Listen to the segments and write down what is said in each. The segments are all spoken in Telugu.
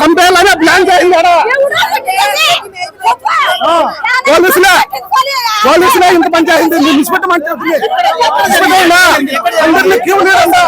చంపేయాలని ప్లాన్ చేయండి ఆడ. పోలీసులే పోలీసులే ఇంత పంచాయతీ నిలిచిపెట్టమంటే అందరినీ క్యూ లేదండా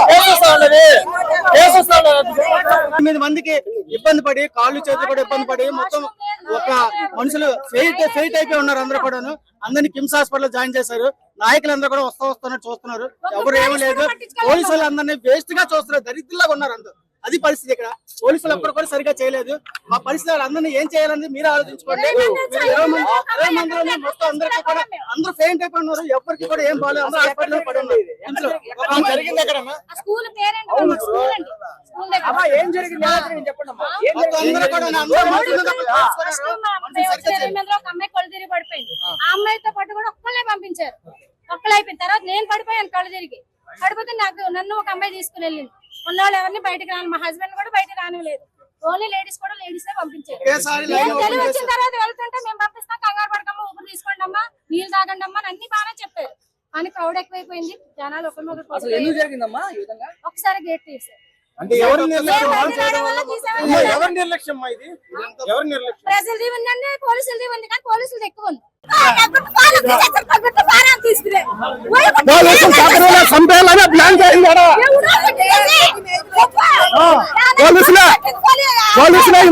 తొమ్మిది మందికి ఇబ్బంది పడి కాళ్ళు చేతులు కూడా ఇబ్బంది పడి మొత్తం ఒక మనుషులు ఫెయిట్ ఫెయిట్ అయిపోయి ఉన్నారు అందరూ కూడాను. అందరినీ కిమ్స్ హాస్పిటల్ జాయిన్ చేశారు. నాయకులందరూ కూడా వస్తా వస్తున్నారు చూస్తున్నారు. ఎవరు ఏమీ లేదు. పోలీసులు అందరినీ వేస్ట్గా చూస్తున్నారు. దరిద్రులాగా ఉన్నారు అందరూ. అది పరిస్థితి ఇక్కడ. పోలీసులు ఒక్కరు కూడా సరిగా చేయలేదు. మా పరిస్థితి అందరినీ ఏం చేయాలని మీరు ఆలోచించుకోండి. మీరు ఇరవై మంది ఇరవై మందిలోనే మొత్తం అందరికీ కూడా అందరూ ఫెయింట్ అయిపోయి ఉన్నారు ఎవరికి కూడా ఏం బాగాలేదు అందరూ హాస్పిటల్ పడి ఉన్నారు ఏం జరిగింది? అందరూ కూడా పడిపోయింది. ఆ అమ్మాయితో పాటు కూడా ఒక్కళ్ళే పంపించారు. ఒక్కళ్ళు అయిపోయిన తర్వాత నేను పడిపోయాను కళ్ళు తిరిగి. పడిపోతే నాకు నన్ను ఒక అమ్మాయి తీసుకుని వెళ్ళింది. ఉన్నవాళ్ళు ఎవరిని బయటకు రాను మా హస్బెండ్ కూడా బయటకు రానివ్వలేదు. ఓన్లీ లేడీస్ కూడా లేడీస్ పంపించారు. ఓపెన్ తెలివి వచ్చిన. తర్వాత వెళ్తుంటే మేము పంపిస్తాం కంగారు పడకమ్మా ఊపిరి తీసుకోండి అమ్మా నీళ్ళు తాగండి అమ్మా అని అన్ని బాగానే చెప్పారు. కానీ క్రౌడ్ ఎక్కువైపోయింది జనాలు ఒకరి మీద ఒకరు అసలు ఎందుకు పోయి జరిగిందమ్మా ఈ విధంగా? ఒకసారి గేట్ తీసారు అంటే ఎవరు నిర్లక్ష్యం? నిర్లక్ష్యం? ఇది? ఎవరు నిర్లక్ష్యం? ప్రజలది ఉందండి పోలీసులది ఉంది కానీ పోలీసులది ఎక్కువ ఉంది పోలీసులు కాకరేలా చంపేయాలని ప్లాన్ చేయండి ఆడ. పోలీసులే పోలీసులే ఇంత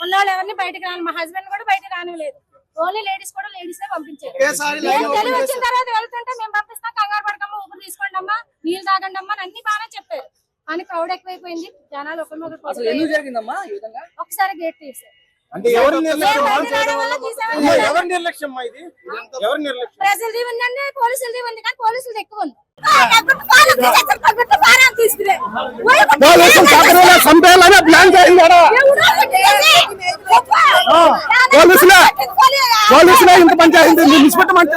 ఉన్నవాళ్ళు ఎవరిని బయటకు రాను మా హస్బెండ్ కూడా బయటకు రానివ్వలేదు. ఓన్లీ లేడీస్ కూడా లేడీస్ పంపించారు. ఓపెన్ తెలివి వచ్చిన. తర్వాత వెళ్తుంటే మేము పంపిస్తాం కంగారు పడకమ్మా ఊపిరి తీసుకోండి అమ్మా నీళ్ళు తాగండి అమ్మా అని అన్ని బాగానే చెప్పారు. కానీ క్రౌడ్ ఎక్కువైపోయింది జనాలు ఒకరి మీద ఒకరు అసలు ఎందుకు పోయి జరిగిందమ్మా ఈ విధంగా? ఒకసారి గేట్ తీసారు. అంటే ఎవరు నిర్లక్ష్యం వాళ్ళు ఇది? ఎవరు ప్రజలది ఉందండి పోలీసులది ఉంది కానీ పోలీసులది ఎక్కువ ఉంది. ప్లాన్ చేయండి ఆడ. పోలీసులే పోలీసులే ఇంత పంచాయతీ నిలిచిపెట్టమంటే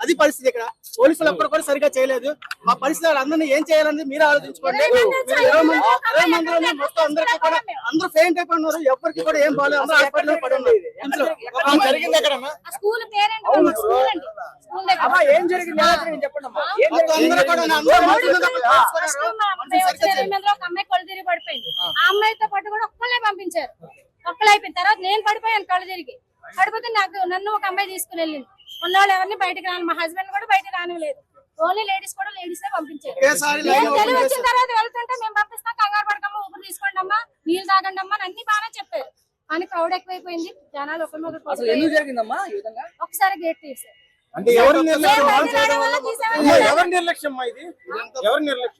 అది పరిస్థితి ఇక్కడ. పోలీసులు ఒక్కరు కూడా సరిగా చేయలేదు. మా పరిస్థితి అందరినీ ఏం చేయాలని మీరు ఆలోచించుకోండి. ఇరవై మొత్తం అందరికీ కూడా అందరూ ఫెయింట్ అయిపోయి ఉన్నారు ఎవరికి కూడా ఏం బాగాలేదు అందరూ హాస్పిటల్ పడి ఉన్నారు. ఇంట్లో ఒక జరిగింది? ఎక్కడన్నా? ఆ స్కూల్ పేరెంట్? స్కూల్ అండి. స్కూల్ దగ్గర. ఏం జరిగింది? అందరూ కూడా అందరూ పడిపోయింది. ఆ అమ్మాయితో పాటు కూడా ఒక్కళ్ళే పంపించారు. ఒక్కళ్ళు అయిపోయిన తర్వాత నేను పడిపోయాను కళ్ళు తిరిగి. పడిపోతే నాకు నన్ను ఒక అమ్మాయి తీసుకుని వెళ్ళింది. ఉన్నవాళ్ళు ఎవరిని బయటకు రాను మా హస్బెండ్ కూడా బయటకు రానివ్వలేదు. ఓన్లీ లేడీస్ కూడా లేడీస్ పంపించారు. ఓపెన్ తెలివి వచ్చిన. తర్వాత వెళ్తుంటే మేము పంపిస్తాం కంగారు పడకమ్మా ఊపిరి తీసుకోండి అమ్మా నీళ్ళు తాగండి అమ్మా అని అన్ని బాగానే చెప్పారు. కానీ క్రౌడ్ ఎక్కువైపోయింది జనాలు ఒకరి మీద ఒకరు అసలు ఎందుకు పోయి జరిగిందమ్మా ఈ విధంగా? ఒకసారి గేట్ తీసారు. అంటే వాళ్ళు ఎవరు నిర్లక్ష్యం?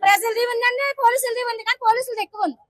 ప్రజలది ఉందండి పోలీసులది ఉంది కానీ పోలీసులది ఎక్కువ ఉంది.